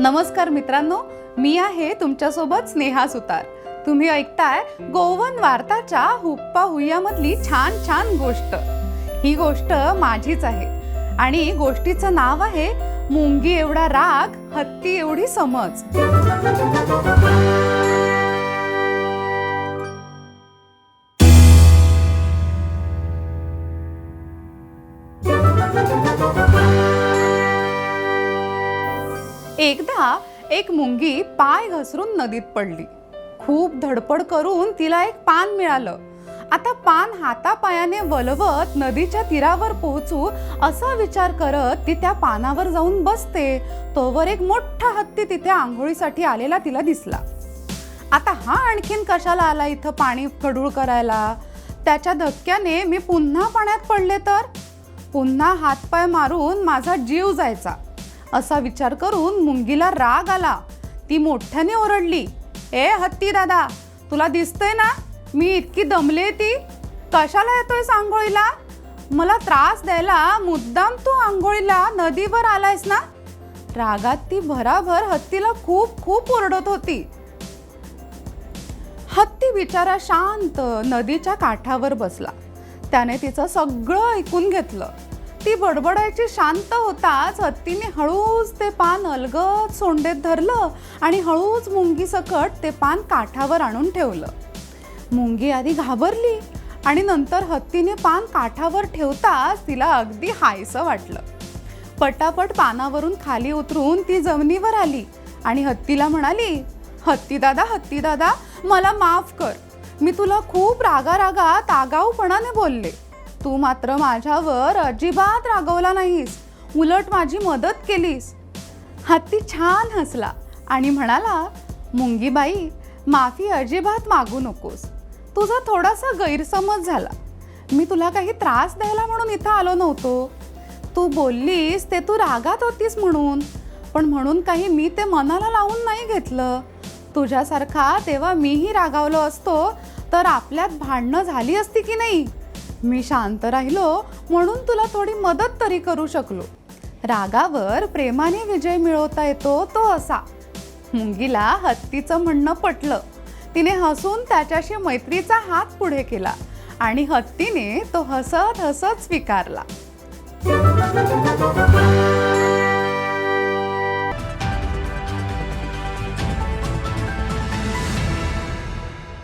नमस्कार मित्रांनो मी आहे तुमच्यासोबत स्नेहा सुतार. तुम्ही ऐकताय गोवन वार्ताच्या हुप्पा हुय्यामधली छान छान गोष्ट. ही गोष्ट माझीच आहे. आणि गोष्टीचं नाव आहे मुंगी एवढा राग हत्ती एवढी समज. एकदा एक मुंगी पाय घसरून नदीत पडली. खूप धडपड करून तिला एक पान मिळालं. आता पान हातापायाने वलवत नदीच्या तीरावर पोहोचू असा विचार करत ती त्या पानावर जाऊन बसते. तोवर एक मोठा हत्ती तिथे आंघोळीसाठी आलेला तिला दिसला. आता हा आणखीन कशाला आला इथं पाणी कडूळ करायला? त्याच्या धक्क्याने मी पुन्हा पाण्यात पडले तर? पुन्हा हातपाय मारून माझा जीव जायचा. असा विचार करून मुंगीला राग आला. ती मोठ्याने ओरडली ए हत्ती दादा तुला दिसतंय ना मी इतकी दमले ती. कशाला येतोय आंघोळीला? मला त्रास द्यायला मुद्दाम तू आंघोळीला नदीवर आलायस ना? रागात ती भराभर हत्तीला खूप खूप ओरडत होती. हत्ती बिचारा शांत नदीच्या काठावर बसला. त्याने तिचं सगळं ऐकून घेतलं. ती बडबडायची शांत होताच हत्तीने हळूच ते पान अलगद सोंडेत धरलं आणि हळूच मुंगी सकट ते पान काठावर आणून ठेवलं. मुंगी आधी घाबरली आणि नंतर हत्तीने पान काठावर ठेवताच तिला अगदी हायसं वाटलं. पटापट पानावरून खाली उतरून ती जमिनीवर आली आणि हत्तीला म्हणाली हत्ती दादा हत्ती दादा मला माफ कर. मी तुला खूप रागारागात आगाऊपणाने बोलले. तू मात्र माझ्यावर अजिबात रागवला नाहीस. उलट माझी मदत केलीस. हत्ती छान हसला आणि म्हणाला मुंगीबाई माफी अजिबात मागू नकोस. तुझा थोडासा गैरसमज झाला. मी तुला काही त्रास द्यायला म्हणून इथं आलो नव्हतो. तू बोललीस ते तू रागात होतीस म्हणून. पण म्हणून काही मी ते मनाला लावून नाही घेतलं. तुझ्यासारखा तेव्हा मीही रागावलो असतो तर आपल्यात भांडणं झाली असती की नाही? मी शांत राहिलो म्हणून तुला थोडी मदत तरी करू शकलो. रागावर प्रेमाने विजय मिळवता येतो तो असा. मुंगीला हत्तीचं म्हणणं पटलं. तिने हसून त्याच्याशी मैत्रीचा हात पुढे केला आणि हत्तीने तो हसत हसत स्वीकारला.